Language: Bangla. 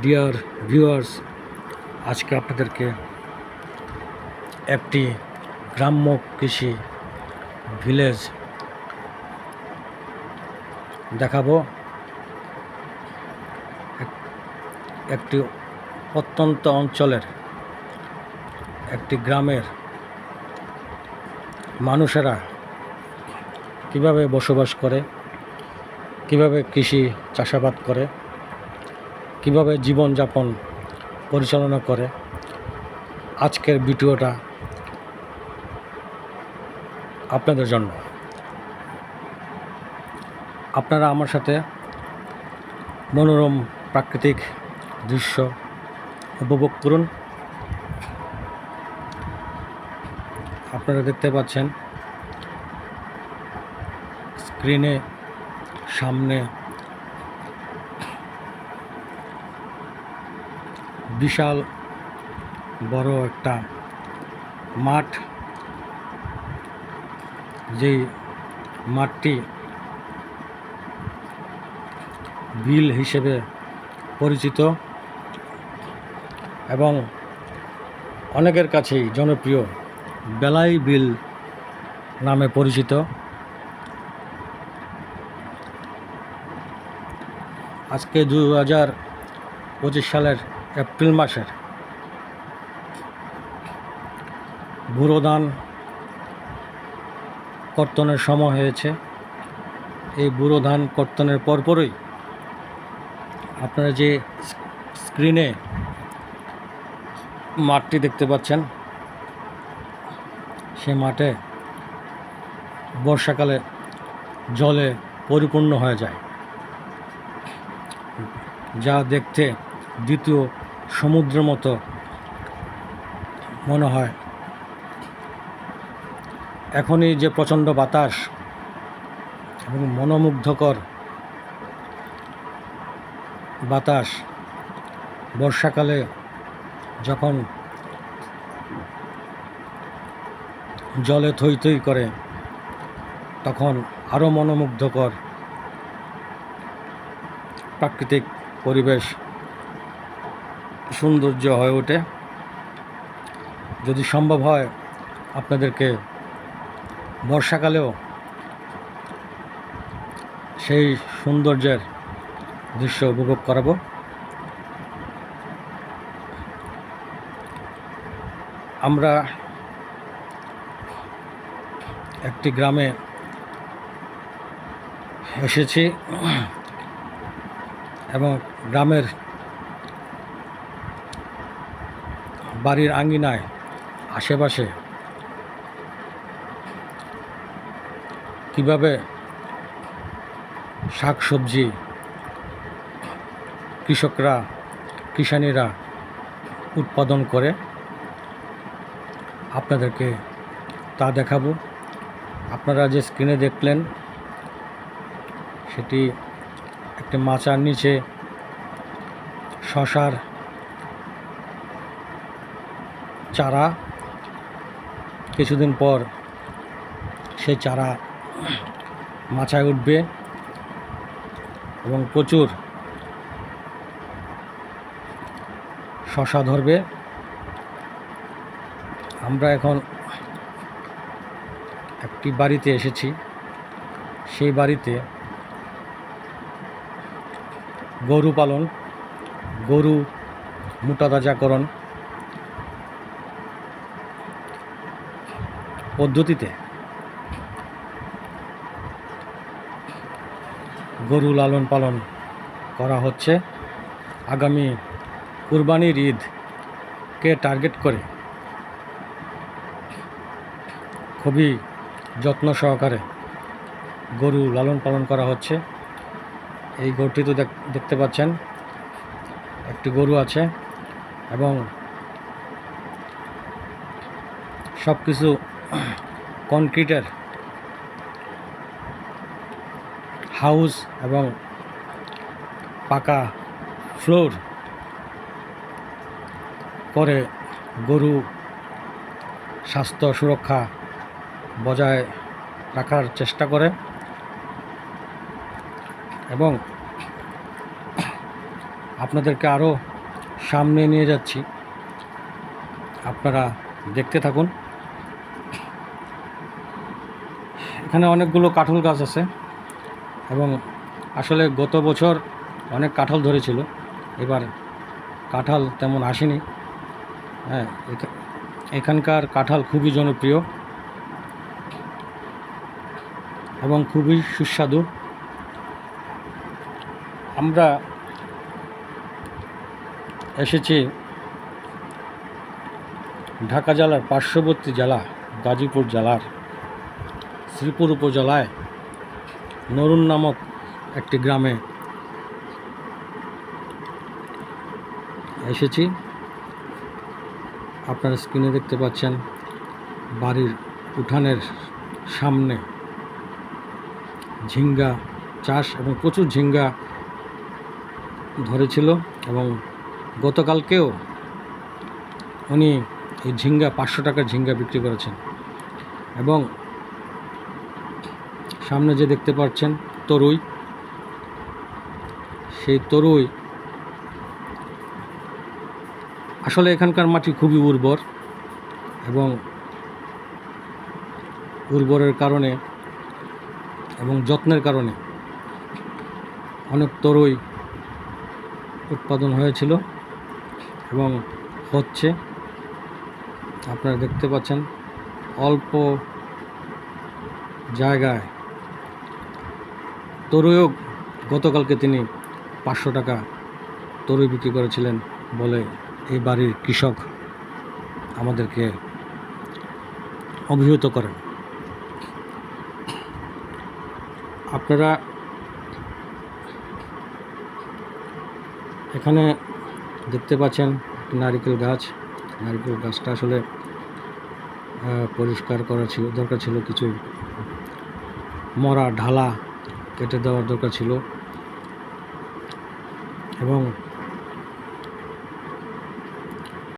ডিয়ার ভিউয়ার্স আজকে আপনাদেরকে একটি গ্রাম্য কৃষি ভিলেজ দেখাবো। এক- একটি প্রত্যন্ত অঞ্চলের একটি গ্রামের মানুষেরা কীভাবে বসবাস করে, কীভাবে কৃষি চাষাবাদ করে কীভাবে জীবনযাপন পরিচালনা করে। আজকের ভিডিওটা আপনাদের জন্য। আপনারা আমার সাথে মনোরম প্রাকৃতিক দৃশ্য উপভোগ করুন। আপনারা দেখতে পাচ্ছেন স্ক্রিনে সামনে বিশাল বড় একটা মাঠ। যেই মাঠটি বিল হিসেবে পরিচিত এবং অনেকের কাছেই জনপ্রিয় বেলাই বিল নামে পরিচিত। আজকে দু হাজার পঁচিশ সালের এপ্রিল মাসের বুড়ো ধান কর্তনের সময় হয়েছে। এই বুড়ো ধান কর্তনের পরপরই আপনারা যে স্ক্রিনে মাঠটি দেখতে পাচ্ছেন, সে মাঠে বর্ষাকালে জলে পরিপূর্ণ হয়ে যায়। যা দেখতে দ্বিতীয় সমুদ্রের মতো মনে হয়। এখনই যে প্রচণ্ড বাতাস এবং মনোমুগ্ধকর বাতাস বর্ষাকালে যখন জলে থই থই করে, তখন আরও মনোমুগ্ধকর প্রাকৃতিক পরিবেশ সৌন্দর্য হয়ে ওঠে। যদি সম্ভব হয়, আপনাদেরকে বর্ষাকালেও সেই সৌন্দর্যের দৃশ্য উপভোগ করাবো। আমরা একটি গ্রামে এসেছি এবং গ্রামের বাড়ির আঙ্গিনায় আশেপাশে। কীভাবে শাক সবজি কৃষকরা, কিষানীরা উৎপাদন করে, আপনাদেরকে তা দেখাবো। আপনারা যে স্ক্রিনে দেখলেন, সেটি একটি মাচার নিচে শশার চারা। কিছুদিন পর সেই চারা মাচায় উঠবে এবং প্রচুর শশা ধরবে। আমরা এখন একটি বাড়িতে এসেছি। সেই বাড়িতে গরু পালন, গরু মোটা তাজাকরণ পদ্ধতিতে। গরু লালন পালন করা হচ্ছে। আগামী কুরবানির ঈদকে টার্গেট করে? খুবই যত্ন সহকারে গরু লালন পালন করা হচ্ছে। এই গরুটি তো দেখ- দেখতে পাচ্ছেন, একটি গরু আছে এবং সব কিছু কনক্রিটের হাউস এবং পাকা ফ্লোর করে গরু স্বাস্থ্য সুরক্ষা বজায় রাখার চেষ্টা করে এবং আপনাদেরকে আরও সামনে নিয়ে যাচ্ছি। আপনারা দেখতে থাকুন। এখানে অনেকগুলো কাঁঠাল গাছ আছে এবং আসলে গত বছর অনেক কাঁঠাল ধরেছিল। এবার কাঁঠাল তেমন আসেনি। হ্যাঁ এখা- এখানকার কাঁঠাল খুবই জনপ্রিয় এবং খুবই সুস্বাদু। আমরা এসেছি ঢাকা জেলার পার্শ্ববর্তী জেলা, গাজীপুর জেলার শ্রীপুর উপজেলায় নরুন নামক একটি গ্রামে এসেছি। আপনারা স্ক্রিনে দেখতে পাচ্ছেন বাড়ির উঠানের সামনে ঝিঙ্গা চাষ এবং প্রচুর ঝিঙ্গা ধরেছিল এবং গতকালকেও উনি এই ঝিঙ্গা পাঁচশো টাকার ঝিঙ্গা বিক্রি করেছেন এবং সামনে যে দেখতে পাচ্ছেন তরুই। সেই তরুই আসলে এখানকার মাটি খুবই উর্বর এবং উর্বরের কারণে এবং যত্নের কারণে অনেক তরুই উৎপাদন হয়েছিল এবং হচ্ছে। আপনারা দেখতে পাচ্ছেন অল্প জায়গায় তরুইও গতকালকে তিনি পাঁচশো টাকা তরুই বিক্রি করেছিলেন বলে এই বাড়ির কৃষক আমাদেরকে অভিহিত করেন। আপনারা এখানে দেখতে পাচ্ছেন নারিকেল গাছ। নারিকেল গাছটা আসলে পরিষ্কার করা ছিল, দরকার ছিল কিছু মরা, ঢালা কেটে দেওয়ার দরকার ছিল। এবং